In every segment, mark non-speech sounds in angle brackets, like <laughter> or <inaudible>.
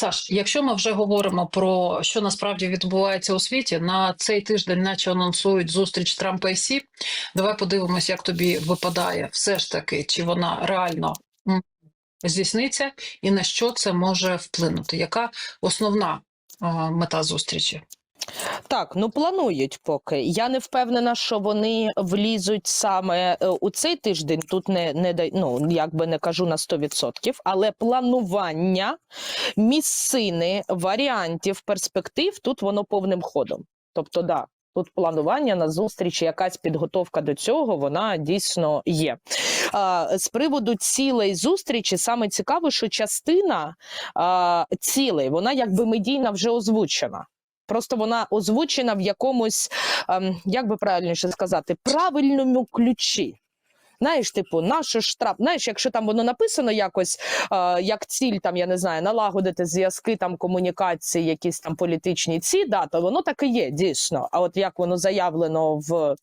Саш, якщо ми вже говоримо про що насправді відбувається у світі, на цей тиждень, наче анонсують зустріч Трампа і Сі. Давай подивимось, як тобі випадає все ж таки, чи вона реально здійсниться, і на що це може вплинути. Яка основна мета зустрічі? Так, ну планують поки. Я не впевнена, що вони влізуть саме е, у цей тиждень. Тут не, не ну, якби не кажу на 100%, але планування місцини, варіантів, перспектив тут воно повним ходом. Тобто, да. Тут планування на зустріч, якась підготовка до цього, вона дійсно є. А, з приводу цілей зустрічі саме цікаво, що частина а, цілей, вона якби медійна вже озвучена. Просто вона озвучена в якомусь, ем, як би правильніше сказати, правильному ключі. Знаєш, типу, наше штраф. Знаєш, якщо там воно написано якось е, як ціль, там я не знаю, налагодити зв'язки, там комунікації, якісь там політичні ці, да, то воно так і є, дійсно. А от як воно заявлено в.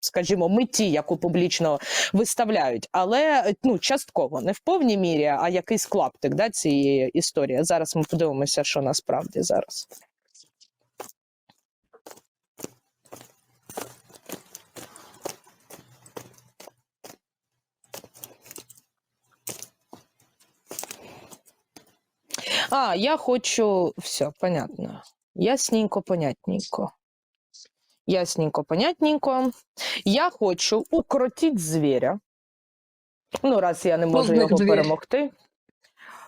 Скажімо, меті, яку публічно виставляють, але ну частково, не в повній мірі, а якийсь клаптик да, цієї історії. Зараз ми подивимося, що насправді зараз. А, я хочу. Все, понятно. Ясненько, понятненько. Ясненько, понятненько. Я хочу укротити звіря. Ну, раз я не можу Повник його двір. перемогти.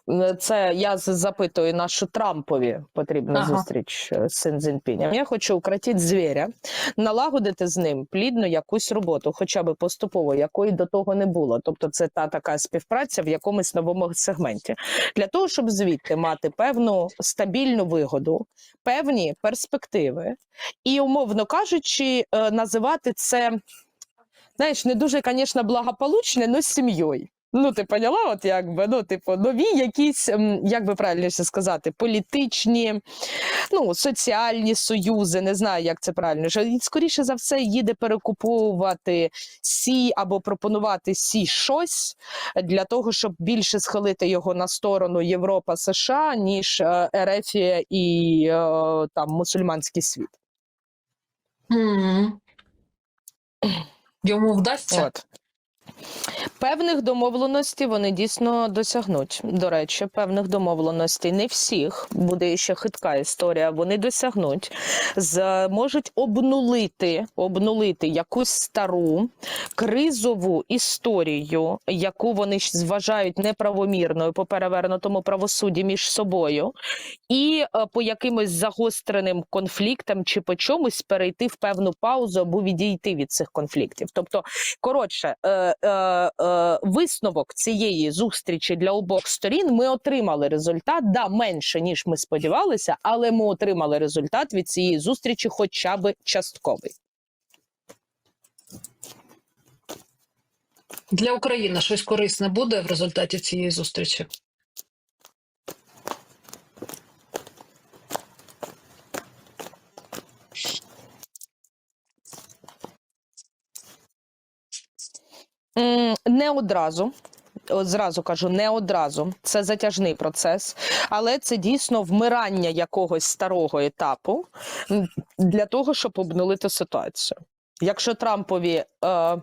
Е, Це я запитую нашу Трампові потрібна Ага. зустріч е, з Син Цзіньпінем. Я хочу укротити звіря, налагодити з ним плідно якусь роботу, хоча б поступово, якої до того не було. Тобто, це та така співпраця в якомусь новому сегменті, для того, щоб звідти мати певну стабільну вигоду, певні перспективи, і, умовно кажучи, е, називати це, знаєш, не дуже, звісно, благополучне, але сім'єю. Ну, ти поняла, от якби ну, типу, нові якісь, ем, як би правильніше сказати, політичні, ну, соціальні союзи, не знаю, як це правильно. Що, і, Скоріше за все, їде перекуповувати сі або пропонувати сі щось для того, щоб більше схилити його на сторону Європа, США, ніж Ерефія і е, там мусульманський світ. М. Йому вдасться? От. Певних домовленостей вони дійсно досягнуть. До речі, певних домовленостей не всіх буде ще хитка історія. Вони досягнуть, зможуть обнулити, обнулити якусь стару кризову історію, яку вони ж вважають неправомірною по перевернутому правосудді між собою, і е, по якимось загостреним конфліктам чи по чомусь перейти в певну паузу або відійти від цих конфліктів. Тобто, коротше, е, е, висновок цієї зустрічі для обох сторін ми отримали результат, да, менше ніж ми сподівалися, але ми отримали результат від цієї зустрічі, хоча б частковий. Для України щось корисне буде в результаті цієї зустрічі? Не одразу. Зразу кажу, не одразу. Це затяжний процес, але це дійсно вмирання якогось старого етапу для того, щоб обнулити ситуацію. Якщо Трампові, е,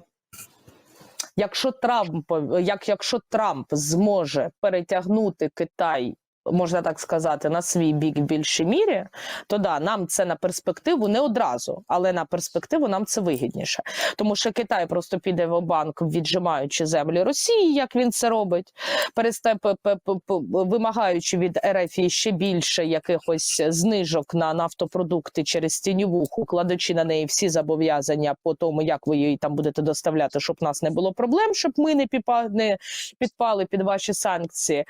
якщо Трамп, як, якщо Трамп зможе перетягнути Китай, можна так сказати, на свій бік в більшій мірі, то да, нам це на перспективу не одразу, але на перспективу нам це вигідніше. Тому що Китай просто піде в банк, віджимаючи землі Росії, як він це робить, пересте, п- п- п- п- вимагаючи від РФ ще більше якихось знижок на нафтопродукти через тіньовуху, кладучи на неї всі зобов'язання по тому, як ви її там будете доставляти, щоб нас не було проблем, щоб ми не, підпали під ваші санкції.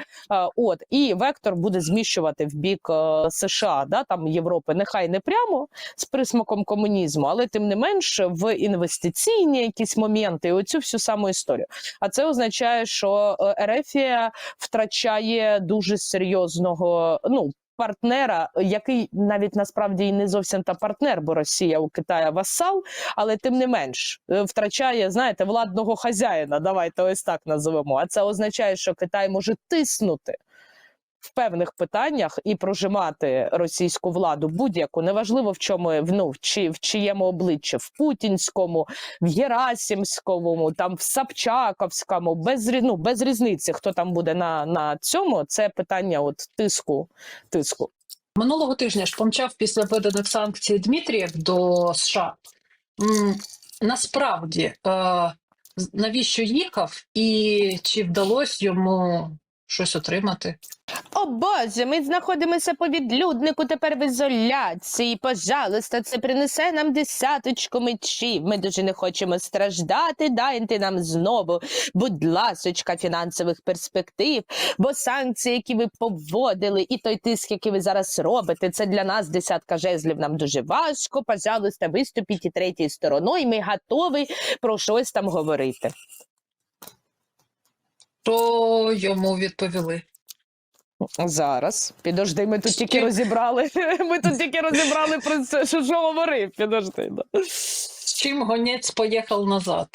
От і вектор буде зміщувати в бік е, США, да там Європи, нехай не прямо з присмаком комунізму, але тим не менш в інвестиційні якісь моменти, і оцю всю саму історію. А це означає, що е, Ерефія втрачає дуже серйозного ну. Партнера, який навіть насправді і не зовсім та партнер, бо Росія у Китая васал, але тим не менш е, втрачає, знаєте, владного хазяїна. Давайте ось так називемо. А це означає, що Китай може тиснути в певних питаннях і прожимати російську владу будь-яку, неважливо в чому ну, в, чи, в чиєму обличчі, в Путінському, в Єрасімському, там в Сапчаковському, без ну, без різниці, хто там буде на, на цьому. Це питання от тиску. тиску. Минулого тижня ж помчав після введених санкцій Дмитрієв до США. Насправді, е, навіщо їхав і чи вдалося йому щось отримати? О Боже, ми знаходимося по відлюднику тепер в ізоляції. Пожалуйста, це принесе нам десяточку мечів. Ми дуже не хочемо страждати. Дайте нам знову, будь ласочка, фінансових перспектив. Бо санкції, які ви поводили, і той тиск, який ви зараз робите, це для нас десятка жезлів. Нам дуже важко. Пожалуйста, виступіть і третьою стороною. Ми готові про щось там говорити. Що йому відповіли? Зараз. Підожди, ми тут тільки розібрали. <laughs> Ми тут тільки розібрали про це, що, що говорив. Підожди. Да. З чим гонець поїхав назад?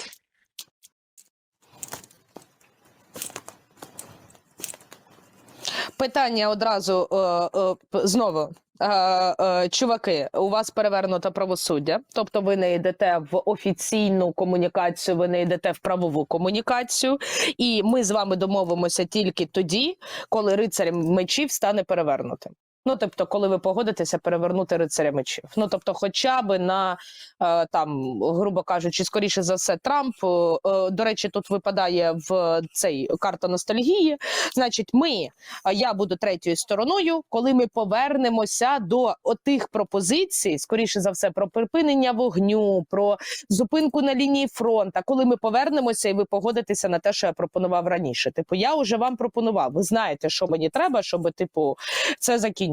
Питання одразу е, е, знову. Е, е, чуваки, у вас перевернуто правосуддя, тобто ви не йдете в офіційну комунікацію, ви не йдете в правову комунікацію, і ми з вами домовимося тільки тоді, коли рицарем мечів стане перевернутим. Ну, тобто, коли ви погодитеся перевернути рицаря мечів. Ну, тобто, хоча би на е, там, грубо кажучи, скоріше за все, Трамп. е, е, до речі, тут випадає в цей карта ностальгії. Значить, ми, я буду третьою стороною, коли ми повернемося до отих пропозицій, скоріше за все, про припинення вогню, про зупинку на лінії фронту. Коли ми повернемося, і ви погодитеся на те, що я пропонував раніше. Типу, я вже вам пропонував. Ви знаєте, що мені треба, щоб типу це закінчилося.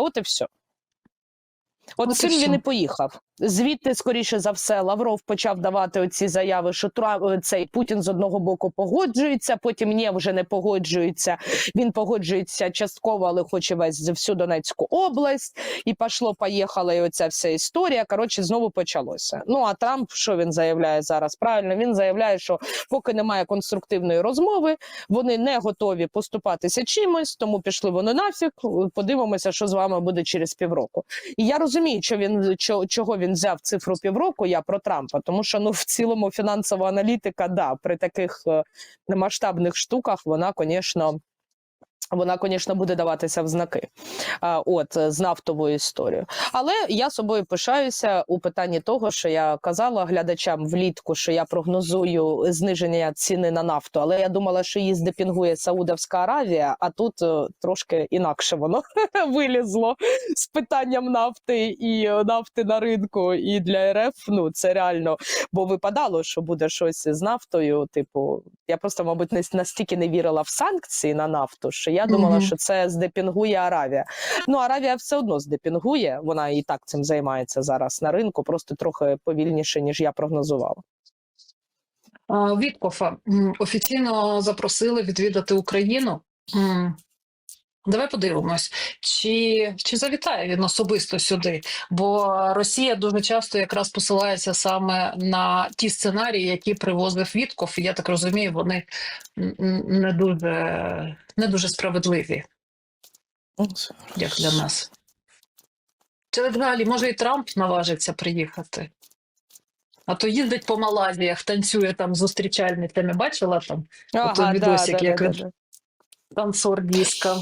От і все. От От цим він і поїхав. Звідти, скоріше за все, Лавров почав давати оці заяви, що Тра- цей Путін з одного боку погоджується, потім ні, вже не погоджується. Він погоджується частково, але хоче весь всю Донецьку область. І пішло, поїхала, і оця вся історія. Коротше, знову почалося. Ну а Трамп, що він заявляє зараз? Правильно, він заявляє, що поки немає конструктивної розмови, вони не готові поступатися чимось, тому пішли вони нафіг. Подивимося, що з вами буде через півроку. І я розумію, що він чого він взяв цифру півроку. Я про Трампа, тому що ну в цілому фінансова аналітика, да, при таких е, масштабних штуках вона, звісно. Вона, звісно, буде даватися в знаки, от з нафтовою історією. Але я собою пишаюся у питанні того, що я казала глядачам влітку, що я прогнозую зниження ціни на нафту. Але я думала, що її здепінгує Саудовська Аравія, а тут е, трошки інакше воно <laughs> вилізло з питанням нафти і е, нафти на ринку. І для РФ ну це реально, бо випадало, що буде щось з нафтою. Типу, я просто, мабуть, не настільки не вірила в санкції на нафту, що я думала, що це здепінгує Аравія. Ну, Аравія все одно здепінгує. Вона і так цим займається зараз на ринку, просто трохи повільніше, ніж я прогнозувала. Віткофа офіційно запросили відвідати Україну. Давай подивимось, чи, чи завітає він особисто сюди, бо Росія дуже часто якраз посилається саме на ті сценарії, які привозив Вітков. І я так розумію, вони не дуже, не дуже справедливі, як для нас. Чи взагалі, може, і Трамп наважиться приїхати? А то їздить по Малазіях, танцює там з зустрічальницями. Бачила там Ото відосик, як він- танцор диска.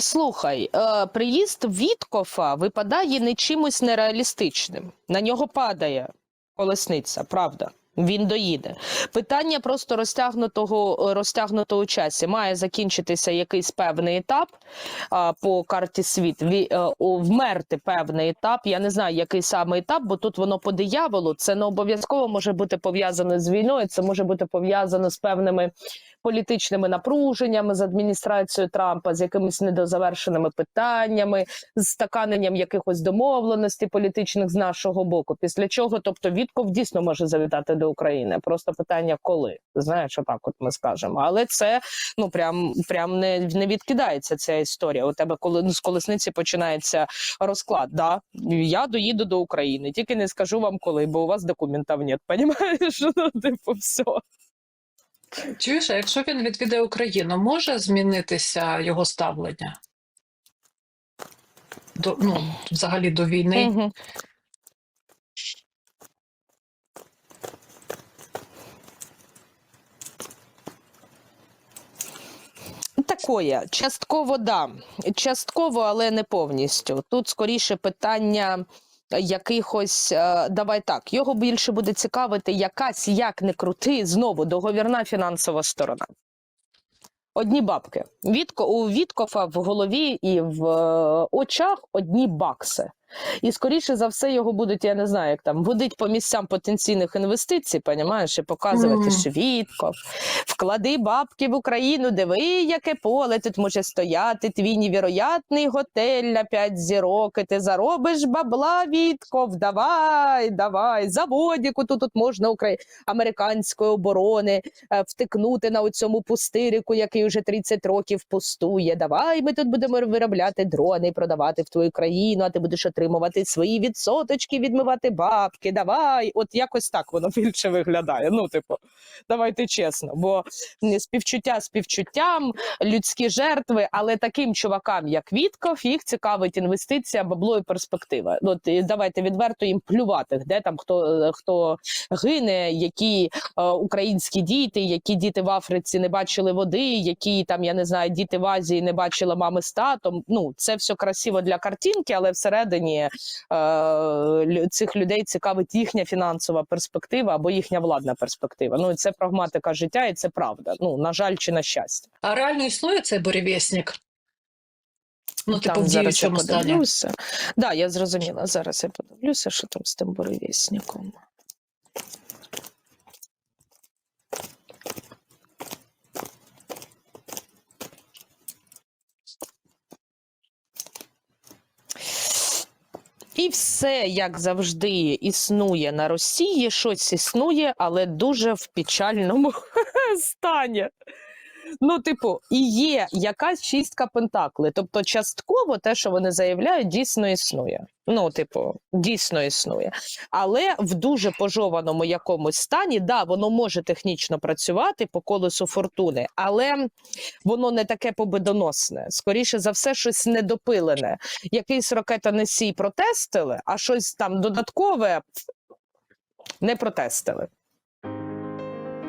Слухай, е, приїзд Віткофа випадає не чимось нереалістичним. На нього падає колесниця, правда. Він доїде. Питання просто розтягнутого розтягнутого у часі. Має закінчитися якийсь певний етап а, по карті світ. Ві, е, у- вмерти певний етап. Я не знаю, який саме етап, бо тут воно по дияволу. Це не обов'язково може бути пов'язано з війною. Це може бути пов'язано з певними політичними напруженнями з адміністрацією Трампа, з якимись недозавершеними питаннями, з стаканенням якихось домовленостей політичних з нашого боку. Після чого, тобто, Вітков дійсно може завітати до України. Просто питання, коли знаєш, отак, от ми скажемо. Але це ну прям прям не, не відкидається ця історія. У тебе коли з колесниці починається розклад. Да, я доїду до України, тільки не скажу вам коли, бо у вас документів нет. <laughs> Понімаєш? Ну, типу, все. Чуєш, а якщо він відвідає Україну, може змінитися його ставлення? До, ну, взагалі до війни? Мгм. Такое, частково да. Частково, але не повністю. Тут скоріше питання якихось, е, давай так, його більше буде цікавити якась, як не крути, знову договірна фінансова сторона. Одні бабки. Вітко, у Віткофа в голові і в е, очах одні бакси. І скоріше за все його будуть, я не знаю, як там водить по місцям потенційних інвестицій, понімаєш, і показувати, що Вітков, вклади бабки в Україну, диви, яке поле тут може стояти, твій невіроятний готель на п'ять зірок, і ти заробиш бабла, Вітков, давай, давай, заводіку тут, тут можна Украї... американської оборони е, втикнути на цьому пустирику, який вже 30 років пустує. Давай ми тут будемо виробляти дрони продавати в твою країну, а ти будеш отримувати свої відсоточки, відмивати бабки. Давай, от якось так воно <laughs> більше виглядає. Ну, типу, давайте чесно, бо співчуття співчуттям, людські жертви, але таким чувакам, як Вітков, їх цікавить інвестиція, бабло і перспектива. От давайте відверто їм плювати, де там хто е, хто гине, які е, українські діти, які діти в Африці не бачили води, які там я не знаю, діти в Азії не бачили мами з татом. Ну це все красиво для картинки, але всередині е, цих людей цікавить їхня фінансова перспектива або їхня владна перспектива. Ну і це прагматика життя, і це правда. Ну на жаль, чи на щастя. А реально існує цей буревісник? Ну, типу, Там в діючому стані. подивлюся. Да, я зрозуміла. Зараз я подивлюся, що там з тим буревісником. Все, як завжди, існує на Росії, щось існує, але дуже в печальному <laughs> стані. Ну, типу, і є якась чистка пентакли. Тобто, частково те, що вони заявляють, дійсно існує. Ну, типу, дійсно існує. Але в дуже пожованому якомусь стані, да, воно може технічно працювати по колесу фортуни, але воно не таке победоносне. Скоріше за все, щось недопилене. Якийсь ракетоносій протестили, а щось там додаткове не протестили.